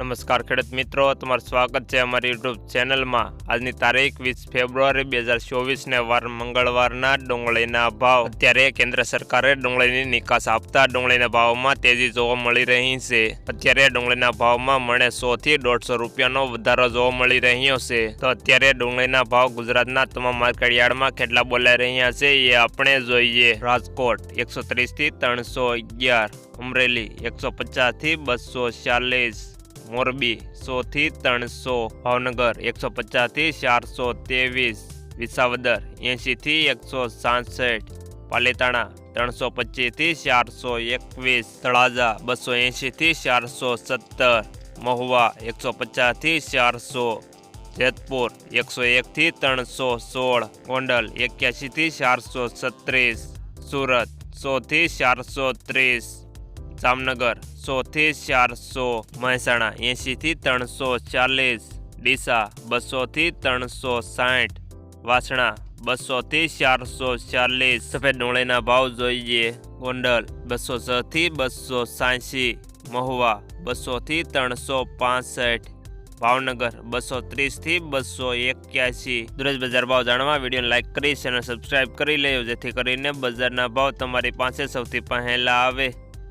નમસ્કાર ખેડૂત મિત્રો, તમારું સ્વાગત છે અમારી યુટ્યુબ ચેનલમાં. આજની તારીખ વીસ ફેબ્રુઆરી બે હજાર ચોવીસને વાર મંગળવારના ડુંગળીના ભાવ. અત્યારે કેન્દ્ર સરકારે ડુંગળીની નિકાસ આપતા ડુંગળીના ભાવમાં તેજી જોવા મળી રહી છે. અત્યારે ડુંગળીના ભાવમાં મણે સો થી દોઢસો રૂપિયાનો વધારો જોવા મળી રહ્યો છે. તો અત્યારે ડુંગળીના ભાવ ગુજરાતના તમામ માર્કેટ યાર્ડમાં કેટલા બોલાઈ રહ્યા છે એ આપણે જોઈએ. રાજકોટ એકસો ત્રીસથી ત્રણસો અગિયાર, અમરેલી એકસો પચાસથી બસો ચાલીસ મોરબી, સોથી ત્રણસો, ભાવનગર એકસો પચાસથી ચારસો ત્રેવીસ વિસાવદર, એંશીથી એકસો સાસઠ પાલીતાણા ત્રણસો પચીસથી ચારસો એકવીસ તળાજા બસો એંશીથી ચારસો સત્તર મહુવા એકસો પચાસથી ચારસો, જેતપુર એકસો એકથી ત્રણસો સોળ ગોંડલ એક્યાસીથી ચારસો છત્રીસ સુરત, સોથી ચારસો ત્રીસ જામનગર, સોથી ચારસો મહેસાણા, એંશીથી ત્રણસો ચાલીસ, ડીસા, બસોથી ત્રણસો સાઠ, વાસણા, બસોથી ચારસો ચાલીસ. સફેદ ડુંગળીના ભાવ જોઈએ, ગોંડલ, બસો છથી બસો સાંસી મહુવા, બસોથી ત્રણસો પાસઠ, ભાવનગર, બસો ત્રીસથી બસો એક્યાસી દુરજ બજાર ભાવ જાણવા વીડિયો લાઇક કરી ચેનલ સબસ્ક્રાઇબ કરી લેજો, જેથી કરીને બજારના ભાવ તમારી પાસે સૌથી પહેલા આવે.